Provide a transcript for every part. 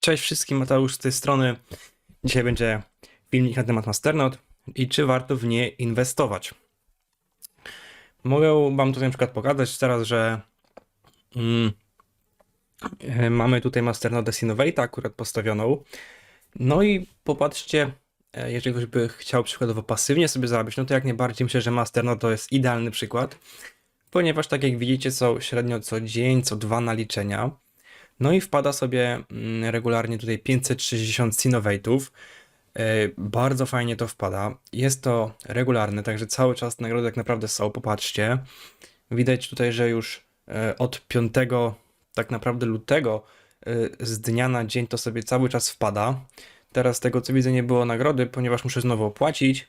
Cześć wszystkim, Mateusz z tej strony. Dzisiaj będzie filmik na temat Masternode i czy warto w nie inwestować. Mogę wam tutaj na przykład pokazać teraz, że mm, e, mamy tutaj Masternode Synovate akurat postawioną. No i popatrzcie, e, jeżeli ktoś by chciał przykładowo pasywnie sobie zarabiać, no to jak najbardziej myślę, że Masternode to jest idealny przykład, ponieważ tak jak widzicie są średnio co dzień, co dwa naliczenia. No i wpada sobie mm, regularnie tutaj 560 Synovate'ów. E, Bardzo fajnie to wpada. Jest to regularne, także cały czas nagrody tak naprawdę są. Popatrzcie. Widać tutaj, że już e, od 5 tak naprawdę lutego e, z dnia na dzień to sobie cały czas wpada. Teraz z tego co widzę nie było nagrody, ponieważ muszę znowu opłacić,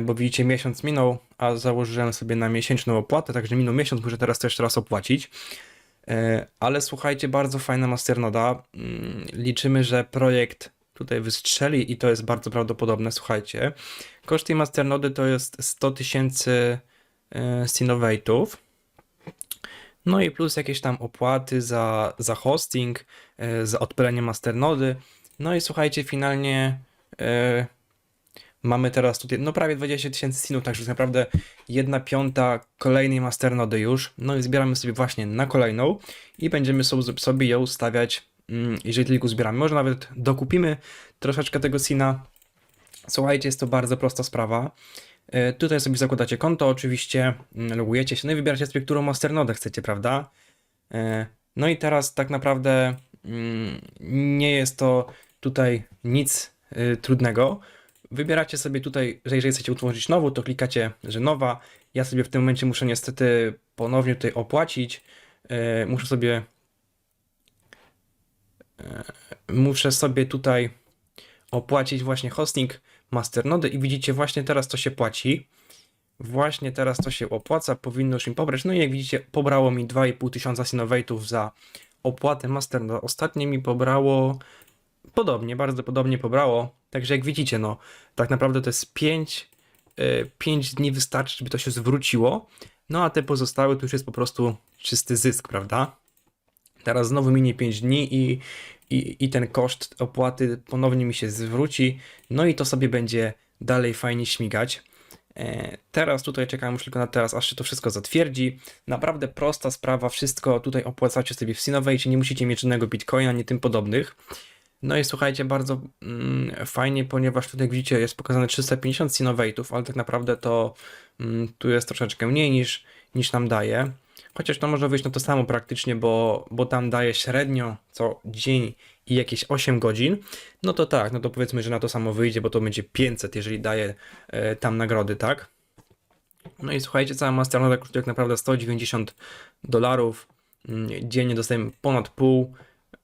bo widzicie miesiąc minął, a założyłem sobie na miesięczną opłatę, także minął miesiąc, muszę teraz też raz opłacić. E, Ale słuchajcie, bardzo fajna masternoda. Mm, Liczymy, że projekt tutaj wystrzeli i to jest bardzo prawdopodobne. Słuchajcie, koszt tej masternody to jest 100 tysięcy e, Synovate'ów. No i plus jakieś tam opłaty za, za hosting, e, za odpalenie masternody. No i słuchajcie, finalnie mamy teraz tutaj no prawie 20 tysięcy sinów, także tak naprawdę jedna piąta kolejnej masternody już. No i zbieramy sobie właśnie na kolejną i będziemy so- sobie ją stawiać, mm, jeżeli tylko zbieramy. Może nawet dokupimy troszeczkę tego sina. Słuchajcie, jest to bardzo prosta sprawa. E, Tutaj sobie zakładacie konto, oczywiście, mm, logujecie się, no i wybieracie sobie, którą masternodę chcecie, prawda? E, No i teraz tak naprawdę mm, nie jest to tutaj nic y, trudnego. Wybieracie sobie tutaj, że jeżeli chcecie utworzyć nową, to klikacie, że nowa. Ja sobie w tym momencie muszę niestety ponownie tutaj opłacić. E, Muszę sobie e, muszę sobie tutaj opłacić właśnie hosting masternody i widzicie właśnie teraz to się płaci. Właśnie teraz to się opłaca, powinno już mi pobrać. No i jak widzicie, pobrało mi 2,5 tysiąca Synovate'ów za opłatę masternody. Ostatnie mi pobrało podobnie, bardzo podobnie pobrało. Także jak widzicie, no tak naprawdę to jest 5, 5 dni wystarczy, żeby to się zwróciło. No a te pozostałe to już jest po prostu czysty zysk, prawda? Teraz znowu minie 5 dni i, i, i ten koszt opłaty ponownie mi się zwróci. No i to sobie będzie dalej fajnie śmigać. E, Teraz tutaj czekam już tylko na teraz, aż się to wszystko zatwierdzi. Naprawdę prosta sprawa, wszystko tutaj opłacacie sobie w Synovate, nie musicie mieć żadnego bitcoina, ani tym podobnych. No i słuchajcie, bardzo mm, fajnie, ponieważ tutaj jak widzicie jest pokazane 350 Synovate'ów, ale tak naprawdę to mm, tu jest troszeczkę mniej niż, niż nam daje. Chociaż to może wyjść na to samo praktycznie, bo, bo tam daje średnio co dzień i jakieś 8 godzin. No to tak, no to powiedzmy, że na to samo wyjdzie, bo to będzie 500, jeżeli daje e, tam nagrody, tak? No i słuchajcie, cała Masternoda kosztuje tak naprawdę 190 dolarów. Mm, Dziennie dostajemy ponad pół.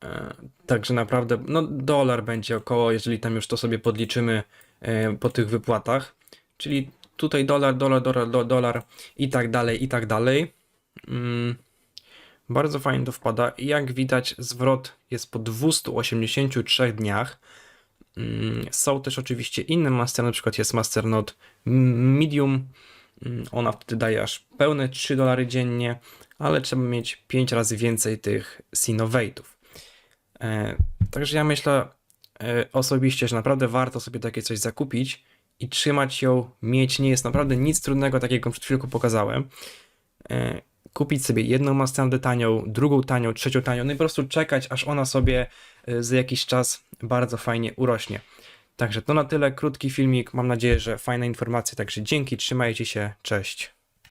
E, Także naprawdę, no dolar będzie około, jeżeli tam już to sobie podliczymy e, po tych wypłatach. Czyli tutaj dolar, dolar, dolar, do- dolar i tak dalej, i tak dalej. Mm, Bardzo fajnie to wpada. Jak widać, zwrot jest po 283 dniach. Mm, Są też oczywiście inne master, na przykład jest Masternode Medium. Mm, Ona wtedy daje aż pełne 3 dolary dziennie, ale trzeba mieć 5 razy więcej tych Synovate'ów. E, Także ja myślę e, osobiście, że naprawdę warto sobie takie coś zakupić i trzymać ją, mieć. Nie jest naprawdę nic trudnego, tak jak przed chwilką pokazałem. E, Kupić sobie jedną Masternodę tanią, drugą tanią, trzecią tanią, no i po prostu czekać, aż ona sobie za jakiś czas bardzo fajnie urośnie. Także to na tyle, krótki filmik. Mam nadzieję, że fajne informacje. Także dzięki, trzymajcie się, cześć.